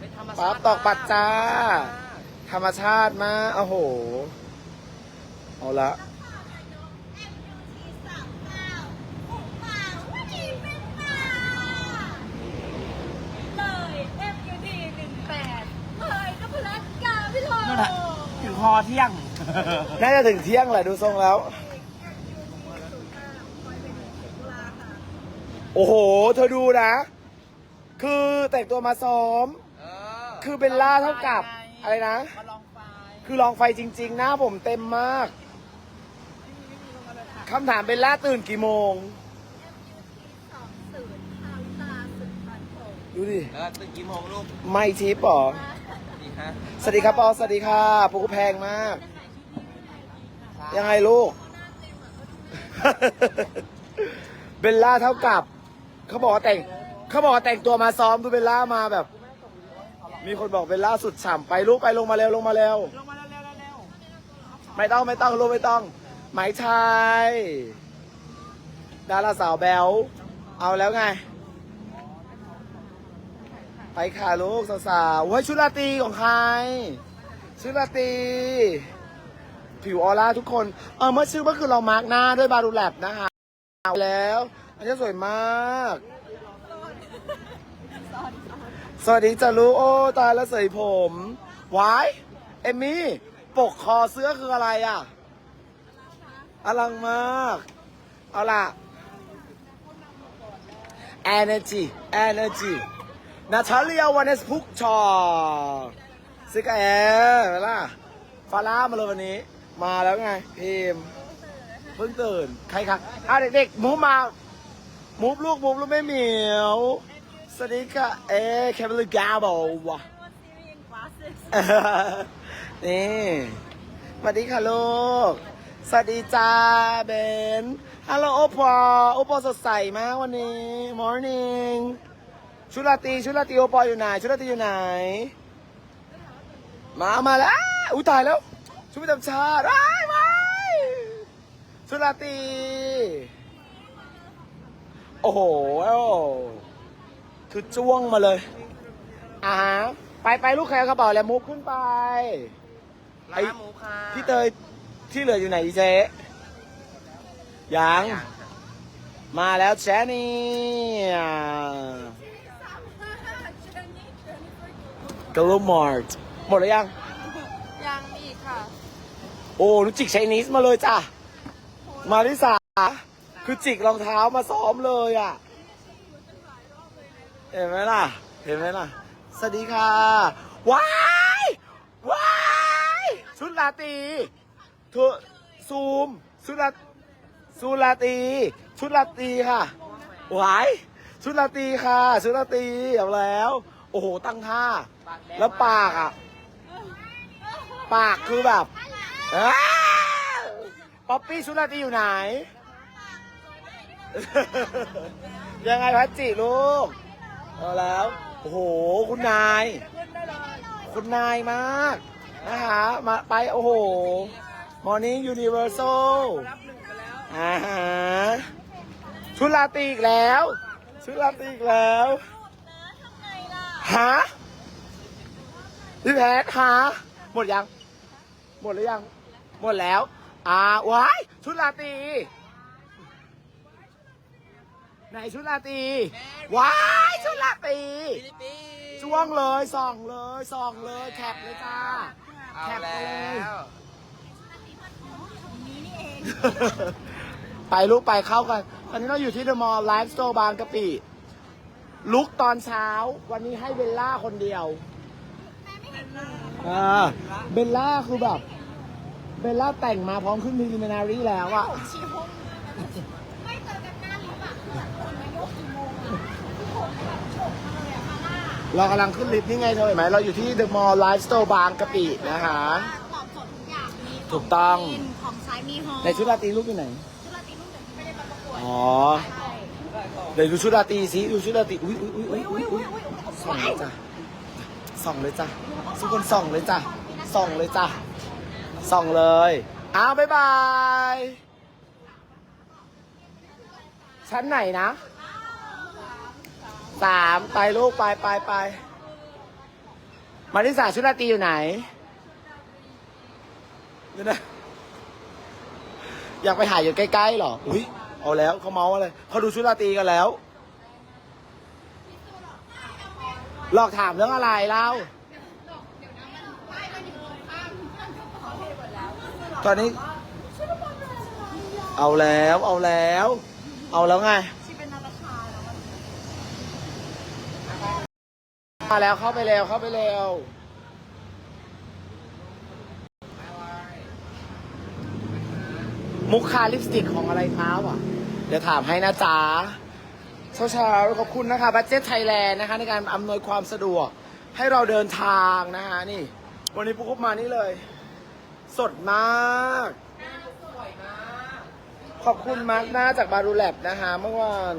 เป็นธรรมชาปั๊บติตอกปัดจ้ามกธรรมชาติมากโอ้โห เอาละเลย FUT หนึ่งแปดเลยนพรัตน์กาพิโลนั่นแหละถึงคอเที่ยง น่าจะถึงเที่ยงแหละดูทรงแล้ว โอ้โห เธอดูนะ คือแต่งตัวมาซ้อม คือเบลล่าเท่ากับอะไรนะ มาลองไฟคือลองไฟจริง ๆ หน้าผมเต็มมาก คำถามเบลล่าตื่นกี่โมง สองศูนย์ทางตาสุดพันโผดูดิ เออตื่นกี่โมงลูกไม่ทิปหรอ ดีฮะสวัสดีครับปอสวัสดีค่ะปูแพงมาก ยังไงลูก เบลล่าเท่ากับ เขาบอกว่าแต่ง เขาบอกว่าแต่งตัวมาซ้อมดูเบลล่ามาแบบ มีคนบอกเบลล่าสุดฉ่ำไปลูกไปลงมาเร็วลงมาเร็วลงมาเร็วๆเร็วไม่ต้องไม่ต้องลูกไม่ต้อง หมายชายดาราสาวแบลเอาแล้วไง ไปค่ะลูกสาวๆเฮ้ยชุดราตรีของใคร ชุดราตรีผิวออร่าทุกคน เออเมื่อชื่อเมื่อคืนเรามาร์กหน้าด้วยบารูแลบนะคะเอาแล้ว อันนี้สวยมาก สวัสดีจ้าลูกโอ้ตายแล้วเสยผมวายเอมมี่ ปกคอเสื้อคืออะไรอะ อลังมาก เอาล่ะ energy energy นาทาเลียวานเนสพุกชอซิกแอร์เวล่ะฟาร่ามาเลยวันนี้ มาแล้วไงพิมเพิ่งตื่น ใครครับอ้าเด็กๆมูฟมา มูฟลูกมูฟลูกไม่เหมียว สวัสดีค่ะเอ๊แคปลูกาบอวะนี่สวัสดีค่ะลูก สวัสดีจ้าเบนฮัลโหลโอปอโอปอสดใสมากวันนี้ morning ชุดราตรีชุดราตรีโอปออยู่ไหน ชุดราตรีอยู่ไหน มามาแล้วอ้าอุ้ยตายแล้ว ชุดประจำชาติว้ายว้ายชุดราตรีโอ้โห คือจ้วงมาเลยอ่าฮะไปไปลูกแคร์กระเป๋าแล้วมุกขึ้นไปๆไอ้ร้านหมูค่ะพี่เตยที่เหลืออยู่ไหนอีเจ๊ยังยังค่ะมาแล้วแชนี่กลูมอร์ทหมดแล้วยัง ยังอีกค่ะ โอ้รู้จิกไชนีสมาเลยจ้ะ มาริสาคือจิกรองเท้ามาซ้อมเลยอะ เห็นไหมล่ะ เห็นไหมล่ะ สวัสดีค่ะว้ายว้ายชุดลาตรีเธอซูมชุดลาซูลาตรีชุดลาตรีค่ะว้ายชุดลาตรีค่ะชุดลาตรีเอาแล้ว โอ้โหตั้งท่าปากแดงแล้วปากอะ ปากคือแบบอ้าวป๊อปปี้ชุดราตรีอยู่ไหน ยังไงพัชจิลูก เอาแล้ว โอ้โห คุณนาย คุณนายมาก นะคะ มาไป โอ้โห Morning Universal รับหนึ่งไปแล้วอ่าฮะชุดราตรีอีกแล้ว ชุดราตรีอีกแล้วฮะพี่แพทฮะหมดยัง หมดหรือยัง หมดแล้ว อ่าว้ายชุดราตรี ไหนชุดราตรีว้ายชุดราตรีฟิลิปปินส์จ้วงเลยส่องเลยส่องเลยแคปเลยจ้า เอาแคปแล้เลยวไปลูกไปเข้ากันตอนนี้เราอยู่ที่เดอะมอลล์ไลฟ์สโตร์บางกะปิลุกตอนเช้า วันนี้ให้เบลล่าคนเดียวอ่าเบลล่าคือแบบ เบลล่าแต่งมาพร้อมขึ้นพ r ลิมินารีแล้วอะ ชีห้อง เรากำลังขึ้นลิฟต์นี่ไงเธอเห็นไหมเราอยู่ที่เดอะมอลล์ไลฟ์สโตร์บางกะปินะคะ ตอบโจทย์ทุกอย่างมีถูกต้องกินของใช้มีฮอในชุดราตรีลูกอยู่ไหน ชุดราตรีรุ่นเดียวที่ไม่ได้มาประกวดอ๋อ ใช่เดี๋ยวดูชุดราตรีสิดูชุดราตรีอุ้ยอุ้ยอุ้ยอุ้ยอุ้ยอุ้ยส่องเลยจ้ะส่องเลยจ้ะทุกคนส่องเลยจ้ะส่องเลยจ้ะส่องเลยอ้าวบ๊ายบายชั้นไหนนะ สามไปลูกไปไปไปมาริสาชุดราตรีอยู่ไหนเดี๋ยวนะอยากไปหายอยู่ใกล้ๆหรอ อุ้ยเอาแล้วเขาเมาอะไรเขาดูชุดราตรีกันแล้ว หลอกถามเรื่องอะไรเล่าตอนนี้ เอาแล้วเอาแล้ว เอาแล้วไง ชีเป็นนาตาชาแล้วมัน มาแล้วเข้าไปเร็วเข้าไปเร็วมุกคาลิปสติกของอะไรเท้าอะ เดี๋ยวถามให้นะจ๊ะเช้าเช้าๆขอบคุณนะคะบัจเจตไทยแลนด์นะคะ ในการอำนวยความสะดวก ให้เราเดินทางนะคะนี่ วันนี้ปุ๊กมานี่เลย สดมากขอบคุณมากหน้าจากบารูแลบนะคะ เมื่อวาน